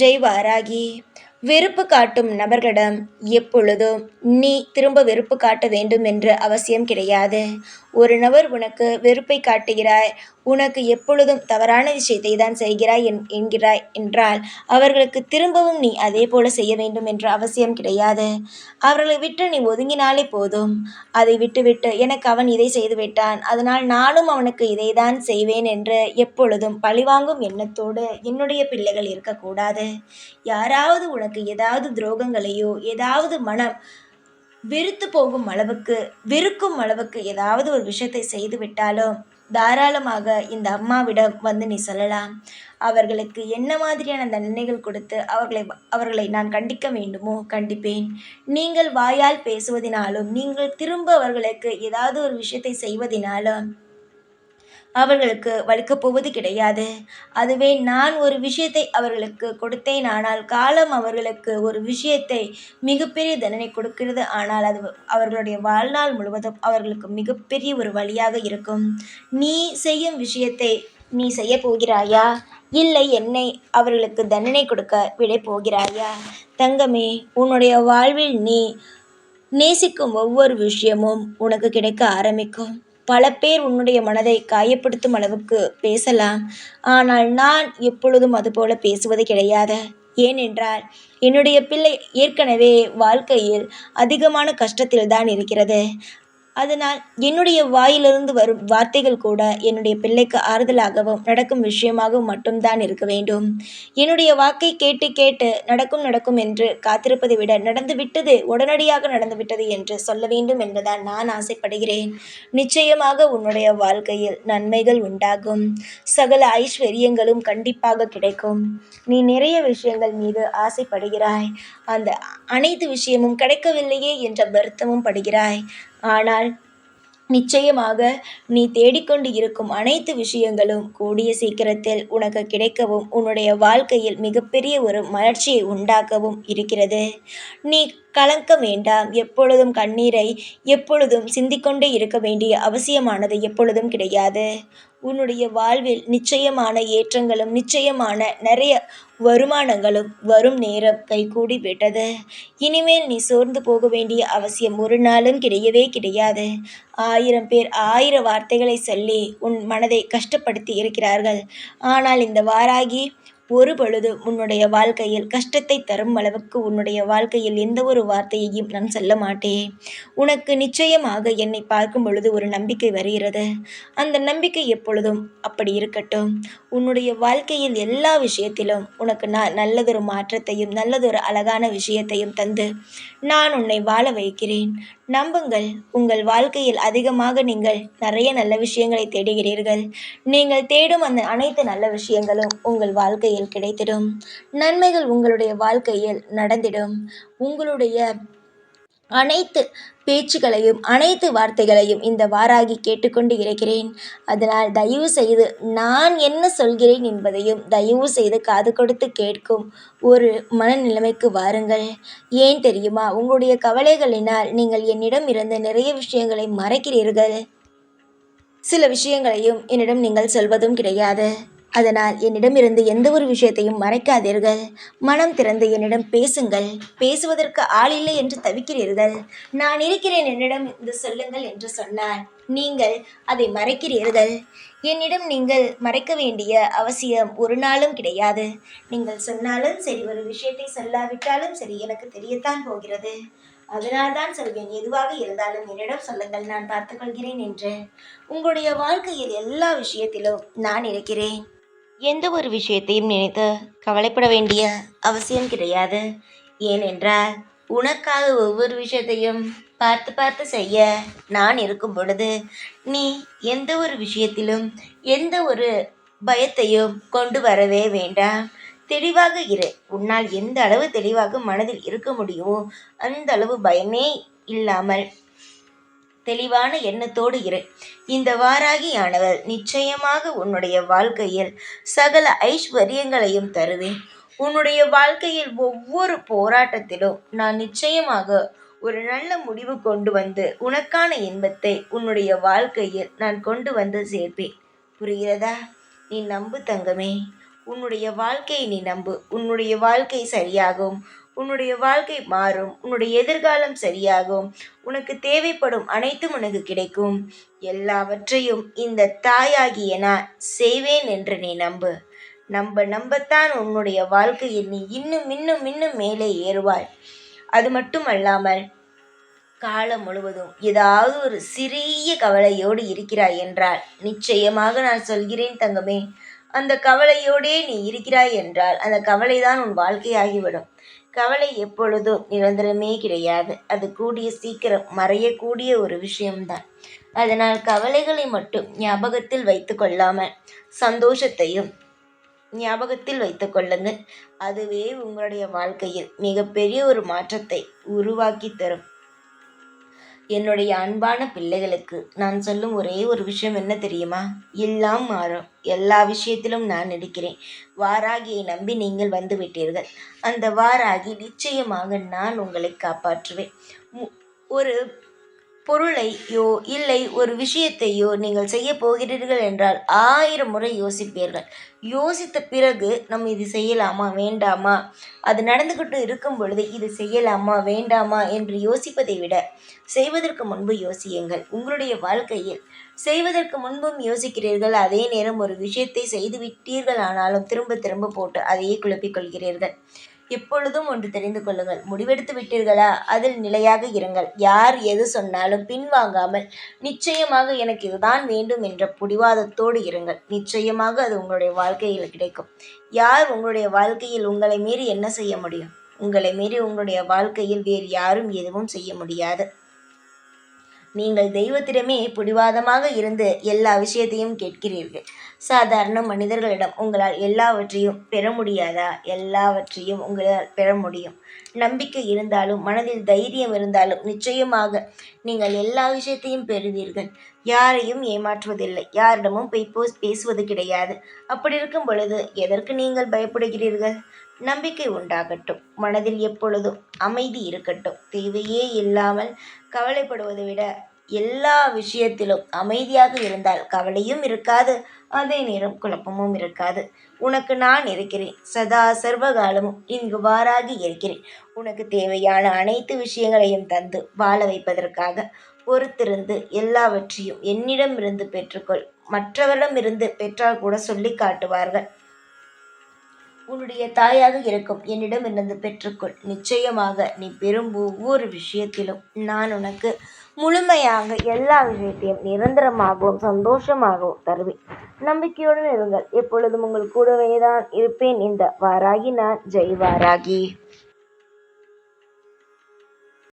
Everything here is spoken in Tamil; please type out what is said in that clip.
ஜெய் வாராகி வெறுப்பு காட்டும் நபர்களிடம் எப்பொழுதும் நீ திரும்ப வெறுப்பு காட்ட வேண்டும் என்று அவசியம் கிடையாது. ஒரு நபர் உனக்கு வெறுப்பை காட்டுகிறாய் உனக்கு எப்பொழுதும் தவறான விஷயத்தை தான் செய்கிறாய் என் என்கிறாய் என்றால் அவர்களுக்கு திரும்பவும் நீ அதே போல செய்ய வேண்டும் என்ற அவசியம் கிடையாது. அவர்களை விட்டு நீ ஒதுங்கினாலே போதும். அதை விட்டுவிட்டு எனக்கு அவன் இதை செய்து விட்டான். அதனால் நானும் அவனுக்கு இதை தான் செய்வேன் என்று எப்பொழுதும் பழிவாங்கும் எண்ணத்தோடு என்னுடைய பிள்ளைகள் இருக்கக்கூடாது. யாராவது உனக்கு ஏதாவது துரோகங்களையோ ஏதாவது மனம் வெறுத்து போகும் அளவுக்கு வெறுக்கும் அளவுக்கு ஏதாவது ஒரு விஷயத்தை செய்து விட்டாலும் தாராளமாக இந்த அம்மாவிடம் வந்து நீ சொல்லலாம். அவர்களுக்கு என்ன மாதிரியான தண்டனைகள் கொடுத்து அவர்களை அவர்களை நான் கண்டிக்க வேண்டுமோ? கண்டிப்பேன். நீங்கள் வாயால் பேசுவதினாலும் நீங்கள் திரும்ப அவர்களுக்கு ஏதாவது ஒரு விஷயத்தை செய்வதினாலும் அவர்களுக்கு வலிக்கப் போவது கிடையாது. அதுவே நான் ஒரு விஷயத்தை அவர்களுக்கு கொடுத்தேன். ஆனால் காலம் அவர்களுக்கு ஒரு விஷயத்தை மிகப்பெரிய தண்டனை கொடுக்கிறது. ஆனால் அது அவர்களுடைய வாழ்நாள் முழுவதும் அவர்களுக்கு மிகப்பெரிய ஒரு வழியாக இருக்கும். நீ செய்யும் விஷயத்தை நீ செய்ய போகிறாயா? இல்லை என்னை அவர்களுக்கு தண்டனை கொடுக்க விட போகிறாயா? தங்கமே உன்னுடைய வாழ்வில் நீ நேசிக்கும் ஒவ்வொரு விஷயமும் உனக்கு கிடைக்க ஆரம்பிக்கும். பல பேர் உன்னுடைய மனதை காயப்படுத்தும் அளவுக்கு பேசலாம். ஆனால் நான் எப்பொழுதும் அதுபோல பேசுவது கிடையாது. ஏனென்றால் என்னுடைய பிள்ளை ஏற்கனவே வாழ்க்கையில் அதிகமான கஷ்டத்தில் தான் இருக்கிறது. அதனால் என்னுடைய வாயிலிருந்து வரும் வார்த்தைகள் கூட என்னுடைய பிள்ளைக்கு ஆறுதலாகவும் நடக்கும் விஷயமாகவும் மட்டும்தான் இருக்க வேண்டும். என்னுடைய வாக்கை கேட்டு கேட்டு நடக்கும் நடக்கும் என்று காத்திருப்பதை விட நடந்து விட்டது உடனடியாக நடந்து விட்டது என்று சொல்ல வேண்டும் என்றுதான் நான் ஆசைப்படுகிறேன். நிச்சயமாக உன்னுடைய வாழ்க்கையில் நன்மைகள் உண்டாகும். சகல ஐஸ்வர்யங்களும் கண்டிப்பாக கிடைக்கும். நீ நிறைய விஷயங்கள் மீது ஆசைப்படுகிறாய். அந்த அனைத்து விஷயமும் கிடைக்கவில்லையே என்ற வருத்தமும் படுகிறாய். ஆனால் நிச்சயமாக நீ தேடிக்கொண்டு இருக்கும் அனைத்து விஷயங்களும் கூடிய சீக்கிரத்தில் உனக்கு கிடைக்கவும் உன்னுடைய வாழ்க்கையில் மிகப்பெரிய ஒரு மலர்ச்சியை உண்டாக்கவும் இருக்கிறது. நீ கலங்க வேண்டாம். எப்பொழுதும் கண்ணீரை எப்பொழுதும் சிந்திக்கொண்டே இருக்க வேண்டிய அவசியமானது எப்பொழுதும் கிடையாது. உன்னுடைய வாழ்வில் நிச்சயமான ஏற்றங்களும் நிச்சயமான நிறைய வருமானங்களும் வரும் நேரம் கைகூடி விட்டது. இனிமேல் நீ சோர்ந்து போக வேண்டிய அவசியம் ஒரு நாளும் கிடையவே கிடையாது. ஆயிரம் பேர் ஆயிரம் வார்த்தைகளை சொல்லி உன் மனதை கஷ்டப்படுத்தி இருக்கிறார்கள். ஆனால் இந்த வாராகி ஒரு பொழுது உன்னுடைய வாழ்க்கையில் கஷ்டத்தை தரும் அளவுக்கு உன்னுடைய வாழ்க்கையில் எந்த ஒரு வார்த்தையையும் நான் சொல்ல மாட்டேன். உனக்கு நிச்சயமாக என்னை பார்க்கும் பொழுது ஒரு நம்பிக்கை வருகிறது. அந்த நம்பிக்கை எப்பொழுதும் அப்படி இருக்கட்டும். உன்னுடைய வாழ்க்கையில் எல்லா விஷயத்திலும் உனக்கு நான் நல்லதொரு மாற்றத்தையும் நல்லதொரு அழகான விஷயத்தையும் தந்து நான் உன்னை வாழ வைக்கிறேன். நம்புங்கள் உங்கள் வாழ்க்கையில் அதிகமாக நீங்கள் நிறைய நல்ல விஷயங்களை தேடுகிறீர்கள். நீங்கள் தேடும் அந்த அனைத்து நல்ல விஷயங்களும் உங்கள் வாழ்க்கையில் கிடைத்திடும். நன்மைகள் உங்களுடைய வாழ்க்கையில் நடந்திடும். உங்களுடைய அனைத்து பேச்சுகளையும் அனைத்து வார்த்தைகளையும் இந்த வாராகி கேட்டுக்கொண்டு இருக்கிறேன். அதனால் தயவு செய்து நான் என்ன சொல்கிறேன் என்பதையும் தயவு செய்து காது கொடுத்து கேட்கும் ஒரு மனநிலைமைக்கு வாருங்கள். ஏன் தெரியுமா? உங்களுடைய கவலைகளினால் நீங்கள் என்னிடம் இருந்து நிறைய விஷயங்களை மறைக்கிறீர்கள். சில விஷயங்களையும் என்னிடம் நீங்கள் சொல்வதும் கிடையாது. அதனால் என்னிடமிருந்து எந்த ஒரு விஷயத்தையும் மறைக்காதீர்கள். மனம் திறந்து என்னிடம் பேசுங்கள். பேசுவதற்கு ஆள் இல்லை என்று தவிக்கிறீர்கள். நான் இருக்கிறேன் என்னிடம் இது சொல்லுங்கள் என்று சொன்னார். நீங்கள் அதை மறைக்கிறீர்கள். என்னிடம் நீங்கள் மறைக்க வேண்டிய அவசியம் ஒரு நாளும் கிடையாது. நீங்கள் சொன்னாலும் சரி ஒரு விஷயத்தை சொல்லாவிட்டாலும் சரி எனக்கு தெரியத்தான் போகிறது. அதனால் தான் சொல்வேன் எதுவாக இருந்தாலும் என்னிடம் சொல்லுங்கள் நான் பார்த்துக்கொள்கிறேன் என்று. உங்களுடைய வாழ்க்கையில் எல்லா விஷயத்திலும் நான் இருக்கிறேன். எந்த ஒரு விஷயத்தையும் நினைத்து கவலைப்பட வேண்டிய அவசியம் கிடையாது. ஏனென்றால் உனக்காக ஒவ்வொரு விஷயத்தையும் பார்த்து பார்த்து செய்ய நான் இருக்கும் பொழுது நீ எந்த ஒரு விஷயத்திலும் எந்த ஒரு பயத்தையும் கொண்டு வரவே வேண்டாம். தெளிவாக இரு. உன்னால் எந்த அளவு தெளிவாக மனதில் இருக்க முடியுமோ அந்த அளவு பயமே இல்லாமல் தெளிவான எண்ணத்தோடு இரு. இந்த வாராகியானவர் நிச்சயமாக உன்னுடைய வாழ்க்கையில் சகல ஐஸ்வர்யங்களையும் தருவேன். உன்னுடைய வாழ்க்கையில் ஒவ்வொரு போராட்டத்திலும் நான் நிச்சயமாக ஒரு நல்ல முடிவு கொண்டு வந்து உனக்கான இன்பத்தை உன்னுடைய வாழ்க்கையில் நான் கொண்டு வந்து சேர்ப்பேன். புரிகிறதா? நீ நம்பு தங்கமே. உன்னுடைய வாழ்க்கையை நீ நம்பு. உன்னுடைய வாழ்க்கை சரியாகும். உன்னுடைய வாழ்க்கை மாறும் உன்னுடைய எதிர்காலம் சரியாகும் உனக்கு தேவைப்படும் அனைத்தும் உனக்கு கிடைக்கும். எல்லாவற்றையும் இந்த தாயாகிய நான் செய்வேன் என்று நீ நம்பு. நம்ப நம்பத்தான் உன்னுடைய வாழ்க்கையில் நீ இன்னும் இன்னும் இன்னும் மேலே ஏறுவாய். அது மட்டும் அல்லாமல் காலம் முழுவதும் ஏதாவது ஒரு சிறிய கவலையோடு இருக்கிறாய் என்றால் நிச்சயமாக நான் சொல்கிறேன் தங்கமே அந்த கவலையோடே நீ இருக்கிறாய் என்றால் அந்த கவலைதான் உன் வாழ்க்கையாகிவிடும். கவலை எப்பொழுதும் நிரந்தரமே கிடையாது. அது கூடிய சீக்கிரம் மறையக்கூடிய ஒரு விஷயம்தான். அதனால் கவலைகளை மட்டும் ஞாபகத்தில் வைத்து கொள்ளாமல் சந்தோஷத்தையும் ஞாபகத்தில் வைத்து கொள்ளுங்கள். அதுவே உங்களுடைய வாழ்க்கையில் மிகப்பெரிய ஒரு மாற்றத்தை உருவாக்கி தரும். என்னுடைய அன்பான பிள்ளைகளுக்கு நான் சொல்லும் ஒரே ஒரு விஷயம் என்ன தெரியுமா? எல்லாம் மாறும். எல்லா விஷயத்திலும் நான் இருக்கிறேன் வாராகியை நம்பி நீங்கள் வந்து விட்டீர்கள். அந்த வாராகி நிச்சயமாக நான் உங்களை காப்பாற்றுவேன். ஒரு பொருளையோ இல்லை ஒரு விஷயத்தையோ நீங்கள் செய்ய போகிறீர்கள் என்றால் ஆயிரம் முறை யோசிப்பீர்கள். யோசித்த பிறகு நம்ம இது செய்யலாமா வேண்டாமா? அது நடந்துக்கிட்டு இருக்கும் பொழுது இது செய்யலாமா வேண்டாமா என்று யோசிப்பதை விட செய்வதற்கு முன்பு யோசியுங்கள். உங்களுடைய வாழ்க்கையில் செய்வதற்கு முன்பும் யோசிக்கிறீர்கள். அதே நேரம் ஒரு விஷயத்தை செய்து விட்டீர்கள் ஆனாலும் திரும்ப திரும்ப போட்டு அதையே குழப்பிக் கொள்கிறீர்கள். எப்பொழுதும் ஒன்று தெரிந்து கொள்ளுங்கள். முடிவெடுத்து விட்டீர்களா? அதில் நிலையாக இருங்கள். யார் எது சொன்னாலும் பின்வாங்காமல் நிச்சயமாக எனக்கு இதுதான் வேண்டும் என்ற புடிவாதத்தோடு இருங்கள். நிச்சயமாக அது உங்களுடைய வாழ்க்கையில் கிடைக்கும். யார் உங்களுடைய வாழ்க்கையில் உங்களை மீறி என்ன செய்ய முடியும்? உங்களை மீறி உங்களுடைய வாழ்க்கையில் வேறு யாரும் எதுவும் செய்ய முடியாது. நீங்கள் தெய்வத்திடமே பிடிவாதமாக இருந்து எல்லா விஷயத்தையும் கேட்கிறீர்கள். சாதாரண மனிதர்களிடம் உங்களால் எல்லாவற்றையும் பெற முடியாதா? எல்லாவற்றையும் உங்களால் பெற முடியும். நம்பிக்கை இருந்தாலும் மனதில் தைரியம் இருந்தாலும் நிச்சயமாக நீங்கள் எல்லா விஷயத்தையும் பெறுவீர்கள். யாரையும் ஏமாற்றுவதில்லை. யாரிடமும் போய் பேசுவது கிடையாது. அப்படி இருக்கும் பொழுது எதற்கு நீங்கள் பயப்படுகிறீர்கள்? நம்பிக்கை உண்டாகட்டும். மனதில் எப்பொழுதும் அமைதி இருக்கட்டும். தேவையே இல்லாமல் கவலைப்படுவதை விட எல்லா விஷயத்திலும் அமைதியாக இருந்தால் கவலையும் இருக்காது அதே நேரம் குழப்பமும் இருக்காது. உனக்கு நான் இருக்கிறேன். சதா சர்வகாலமும் இங்கு வாராகி இருக்கிறேன். உனக்கு தேவையான அனைத்து விஷயங்களையும் தந்து வாழ வைப்பதற்காக பொறுத்திருந்து எல்லாவற்றையும் என்னிடமிருந்து பெற்றுக்கொள். மற்றவரிடமிருந்து பெற்றால் கூட சொல்லி காட்டுவார்கள். உன்னுடைய தாயாக இருக்கும். என்னிடம் இருந்து பெற்றுக்கொள். நிச்சயமாக நீ பெறும் ஒவ்வொரு விஷயத்திலும் நான் உனக்கு முழுமையாக எல்லா விஷயத்தையும் நிரந்தரமாகவும் சந்தோஷமாகவும் தருவேன். நம்பிக்கையுடன் இருங்கள். எப்பொழுதும் உங்கள் கூடவே தான் இருப்பேன். இந்த வாராகி நான். ஜெய் வாராகி.